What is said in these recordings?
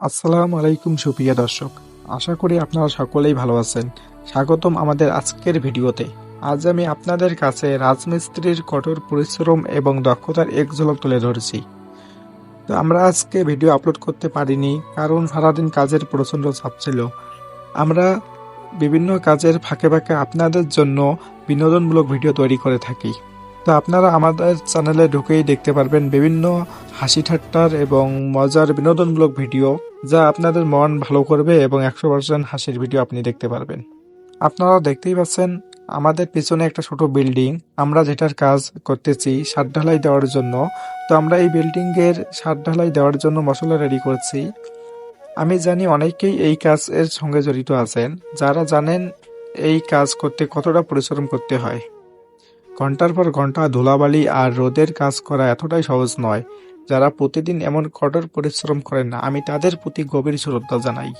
আসসালামু আলাইকুম, সুপ্রিয় দর্শক। আশা করি আপনারা সকলেই ভালো আছেন। স্বাগতম আমাদের আজকের ভিডিওতে। আজ আমি আপনাদের কাছে রাজমিস্ত্রির কঠোর পরিশ্রম এবং দক্ষতার এক ঝলক তুলে ধরেছি। তো আমরা আজকে ভিডিও আপলোড করতে পারিনি, কারণ সারাদিন কাজের প্রচণ্ড চাপ ছিল। আমরা বিভিন্ন কাজের ফাঁকে ফাঁকে আপনাদের জন্য বিনোদনমূলক ভিডিও তৈরি করে থাকি। তো আপনারা আমাদের চ্যানেলে ঢুকেই দেখতে পারবেন বিভিন্ন হাসি ঠাট্টার এবং মজার বিনোদনমূলক ভিডিও যা আপনাদের মন ভালো করবে এবং একশো পার্সেন্ট হাসির ভিডিও আপনি দেখতে পারবেন। আপনারা দেখতেই পাচ্ছেন, আমাদের পিছনে একটা ছোট বিল্ডিং আমরা যেটার কাজ করতেছি সাত ঢালাই দেওয়ার জন্য। তো আমরা এই বিল্ডিংয়ের সাত ঢালাই দেওয়ার জন্য মশলা রেডি করছি। আমি জানি অনেকেই এই কাজের সঙ্গে জড়িত আছেন, যারা জানেন এই কাজ করতে কতটা পরিশ্রম করতে হয়। ঘণ্টার পর ঘণ্টা ধুলাবালি আর রোদের কাজ করা এতটাই সহজ নয়, যারা প্রতিদিন এমন কঠোর পরিশ্রম করেন না, আমি তাদের প্রতি গভীর শ্রদ্ধা জানাই।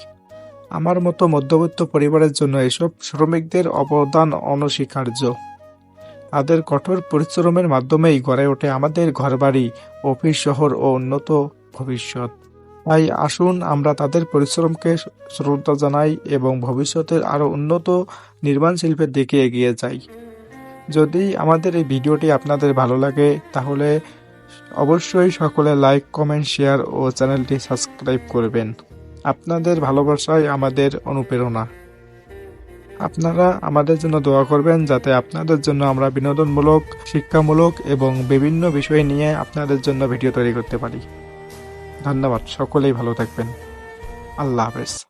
আমার মতো মধ্যবিত্ত পরিবারের জন্য এসব শ্রমিকদের অবদান অনস্বীকার্য। তাদের কঠোর পরিশ্রমের মাধ্যমেই গড়ে ওঠে আমাদের ঘরবাড়ি, অফিস শহর ও উন্নত ভবিষ্যৎ। তাই আসুন আমরা তাদের পরিশ্রমকে শ্রদ্ধা জানাই এবং ভবিষ্যতের আরও উন্নত নির্মাণ শিল্পের দিকে এগিয়ে যাই। যদি আমাদের এই ভিডিওটি আপনাদের ভালো লাগে, তাহলে অবশ্যই সকলে লাইক কমেন্ট শেয়ার ও চ্যানেলটি সাবস্ক্রাইব করবেন। আপনাদের ভালোবাসাই আমাদের অনুপ্রেরণা। আপনারা আমাদের জন্য দোয়া করবেন যাতে আপনাদের জন্য আমরা বিনোদনমূলক, শিক্ষামূলক এবং বিভিন্ন বিষয় নিয়ে আপনাদের জন্য ভিডিও তৈরি করতে পারি। ধন্যবাদ, সকলেই ভালো থাকবেন। আল্লাহ হাফেজ।